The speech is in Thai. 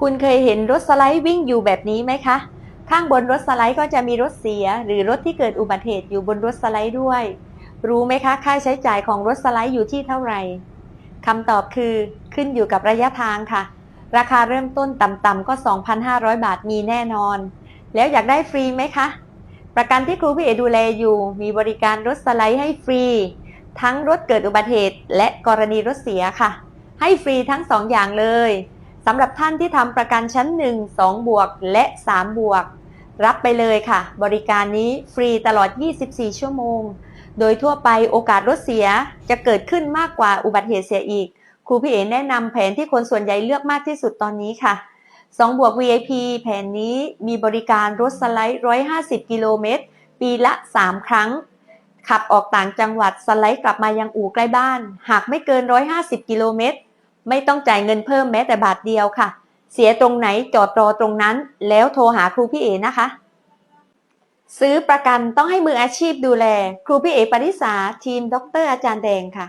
คุณเคยเห็นรถสไลด์วิ่งอยู่แบบนี้ไหมคะ ข้างบนรถสไลด์ก็จะมีรถเสีย หรือรถที่เกิดอุบัติเหตุอยู่บนรถสไลด์ด้วย รู้ไหมคะ ค่าใช้จ่ายของรถสไลด์อยู่ที่เท่าไหร่คำตอบคือขึ้นอยู่กับระยะทางค่ะ ราคาเริ่มต้นต่ำๆก็ 2,500 บาทมีแน่นอน แล้วอยากได้ฟรีไหมคะ ประกันที่ครูพี่เอดูแลอยู่ มีบริการรถสไลด์ให้ฟรี ทั้งรถเกิดอุบัติเหตุและกรณีรถเสียค่ะ ให้ฟรีทั้งสองอย่างเลย สำหรับท่านที่ทำประกันชั้น 1 2 บวก และ 3 บวก รับไปเลยค่ะ บริการนี้ฟรีตลอด 24 ชั่วโมง โดยทั่วไปโอกาสรถเสียจะเกิดขึ้นมากกว่าอุบัติเหตุเสียอีก ครูพี่เอแนะนำแผนที่คนส่วนใหญ่เลือกมากที่สุดตอนนี้ค่ะ 2 บวก VIP แผนนี้มีบริการรถสไลด์ 150 กิโลเมตร ปีละ 3 ครั้ง ขับออกต่างจังหวัดสไลด์กลับมายังอู่ใกล้บ้าน หากไม่เกิน 150 กิโลเมตร ไม่ต้องจ่ายเงินเพิ่มแม้แต่บาทเดียวค่ะ เสียตรงไหนจอดรอตรงนั้น แล้วโทรหาครูพี่เอนะคะ ซื้อประกันต้องให้มืออาชีพดูแล ครูพี่เอปริสาทีม ดรอาจารย์แดงค่ะ